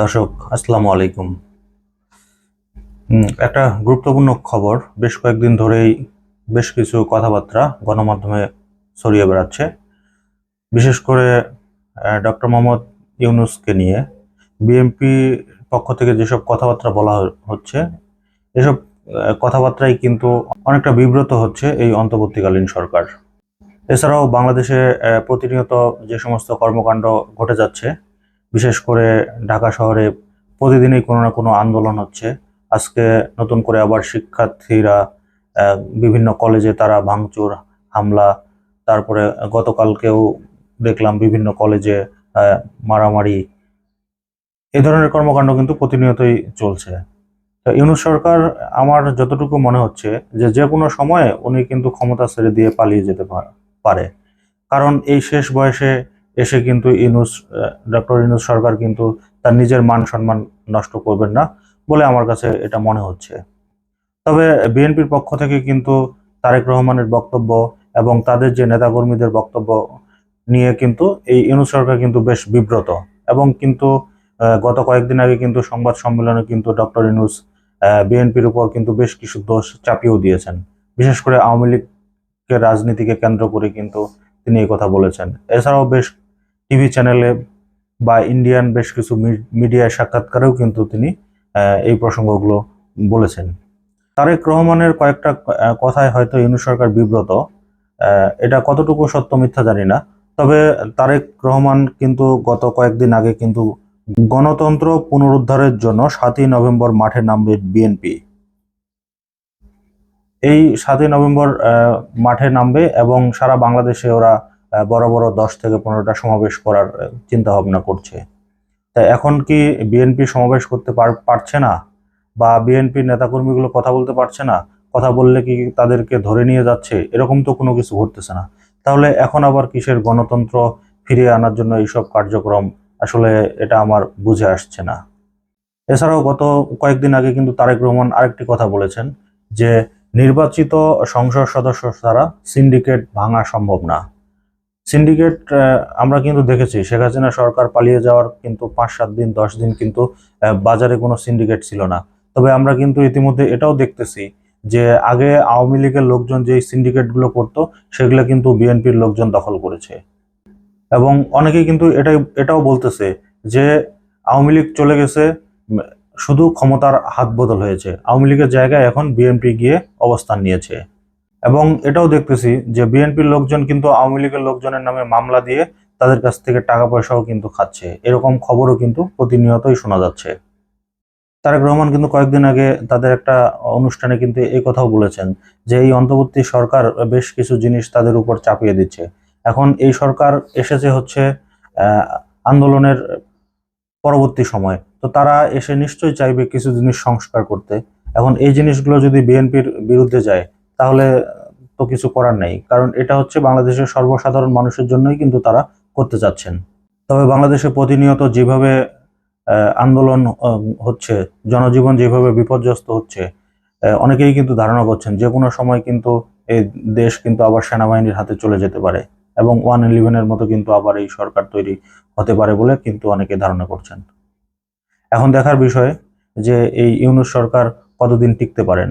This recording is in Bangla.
দর্শক, আসসালামু আলাইকুম। একটা গুরুত্বপূর্ণ খবর, বেশ কয়েকদিন ধরেই বেশ কিছু কথাবার্তা গণমাধ্যমে ছড়িয়ে বেড়াচ্ছে। বিশেষ করে ডক্টর মোহাম্মদ ইউনুসকে নিয়ে বিএনপি পক্ষ থেকে যেসব কথাবার্তা বলা হচ্ছে, এসব কথাবার্তাই কিন্তু অনেকটা বিব্রত হচ্ছে এই অন্তর্বর্তীকালীন সরকার। এছাড়াও বাংলাদেশে প্রতিনিয়ত যে সমস্ত কর্মকাণ্ড ঘটে যাচ্ছে বিশেষ করে ঢাকা শহরে প্রতিদিনই কোনো না কোনো আন্দোলন হচ্ছে। আজকে নতুন করে আবার শিক্ষার্থীরা বিভিন্ন কলেজে তারা ভাঙচুর, হামলা, তারপরে গতকালকেও দেখলাম বিভিন্ন কলেজে মারামারি। এ ধরনের কর্মকাণ্ড কিন্তু প্রতিনিয়তই চলছে। তো ইউনুস সরকার, আমার যতটুকু মনে হচ্ছে যে যে কোনো সময়ে উনি কিন্তু ক্ষমতা ছেড়ে দিয়ে পালিয়ে যেতে পারে। কারণ এই শেষ বয়সে এসে কিন্তু ইউনুস ডক্টর ইনুস সরকার কিন্তু তার নিজের মান সম্মান নষ্ট করবেন না বলে আমার কাছে এটা মনে হচ্ছে। তবে বিএনপির পক্ষ থেকে কিন্তু তারেক রহমানের বক্তব্য এবং তাদের যে নেতাকর্মীদের বক্তব্য নিয়ে কিন্তু এই ইউনুস সরকার কিন্তু বেশ বিব্রত এবং কিন্তু গত কয়েকদিন আগে কিন্তু সংবাদ সম্মেলনে কিন্তু ডক্টর ইউনুস বিএনপির উপর কিন্তু বেশ কিছু দোষ চাপিয়েও দিয়েছেন। বিশেষ করে আওয়ামী লীগের রাজনীতিকে কেন্দ্র করে কিন্তু তিনি এই কথা বলেছেন। এছাড়াও বেশ টিভি চ্যানেলে বা ইন্ডিয়ান বেশ কিছু মিডিয়ায় সাক্ষাৎকারেও কিন্তু তিনি এই প্রসঙ্গগুলো বলেছেন। তারেক রহমানের কয়েকটা কথায় হয়তো ইউনুস সরকার বিব্রত এটা কতটুকু সত্য মিথ্যা জানি না। তবে তারেক রহমান কিন্তু গত কয়েকদিন আগে কিন্তু গণতন্ত্র পুনরুদ্ধারের জন্য সাতই নভেম্বর মাঠে নামবে বিএনপি। এই সাতই নভেম্বর মাঠে নামবে এবং সারা বাংলাদেশে ওরা বড় বড় দশ থেকে পনেরোটা সমাবেশ করার চিন্তা ভাবনা করছে। তা এখন কি বিএনপি সমাবেশ করতে পার- পারছে না? বা বিএনপির নেতাকর্মীগুলো কথা বলতে পারছে না? কথা বললে কি তাদেরকে ধরে নিয়ে যাচ্ছে? এরকম তো কোনো কিছু ঘটতেছে না। তাহলে এখন আবার কিসের গণতন্ত্র ফিরিয়ে আনার জন্য এইসব কার্যক্রম? আসলে এটা আমার বুঝে আসছে না। এছাড়াও গত কয়েকদিন আগে কিন্তু তারেক রহমান আরেকটি কথা বলেছেন যে, নির্বাচিত সংসদ সদস্য ছাড়া সিন্ডিকেট ভাঙা সম্ভব না। সিন্ডিকেট আমরা কিন্তু দেখেছি শেখ হাসিনা সরকার পালিয়ে যাওয়ার কিন্তু পাঁচ সাত দিন, দশ দিন কিন্তু বাজারে কোনো সিন্ডিকেট ছিল না। তবে আমরা কিন্তু ইতিমধ্যে এটাও দেখতেছি যে আগে আওয়ামী লীগের লোকজন যে সিন্ডিকেটগুলো করতো, সেগুলো কিন্তু বিএনপির লোকজন দখল করেছে। এবং অনেকেই কিন্তু এটাই, এটাও বলতেছে যে আওয়ামী লীগ চলে গেছে শুধু ক্ষমতার হাত বদল হয়েছে। আওয়ামী লীগের জায়গায় এখন বিএনপি গিয়ে অবস্থান নিয়েছে। এবং এটাও দেখতেছি যে বিএনপির লোকজন কিন্তু আওয়ামী লীগের লোকজনের নামে মামলা দিয়ে তাদের কাছ থেকে টাকা পয়সাও কিন্তু খাচ্ছে। এরকম খবরও কিন্তু প্রতিনিয়তই শোনা যাচ্ছে। তারেক রহমান কিন্তু কয়েকদিন আগে তাদের একটা অনুষ্ঠানে কিন্তু এই কথাও বলেছেন যে এই অন্তর্বর্তী সরকার বেশ কিছু জিনিস তাদের উপর চাপিয়ে দিচ্ছে। এখন এই সরকার এসেছে হচ্ছে আন্দোলনের পরবর্তী সময়। তো তারা এসে নিশ্চয়ই চাইবে কিছু জিনিস সংস্কার করতে। এখন এই জিনিসগুলো যদি বিএনপির বিরুদ্ধে যায় তাহলে তো কিছু করার নেই। কারণ এটা হচ্ছে বাংলাদেশের সর্বসাধারণ মানুষের জন্যই কিন্তু তারা করতে চাচ্ছেন। তবে বাংলাদেশে প্রতিনিয়ত যেভাবে আন্দোলন হচ্ছে, জনজীবন যেভাবে বিপর্যস্ত হচ্ছে অনেকেই কিন্তু ধারণা করছেন যে কোনো সময় কিন্তু এই দেশ কিন্তু আবার সেনাবাহিনীর হাতে চলে যেতে পারে এবং ওয়ান ইলেভেনের মতো কিন্তু আবার এই সরকার তৈরি হতে পারে বলে কিন্তু অনেকে ধারণা করছেন। এখন দেখার বিষয় যে এই ইউনুস সরকার কতদিন টিকতে পারেন?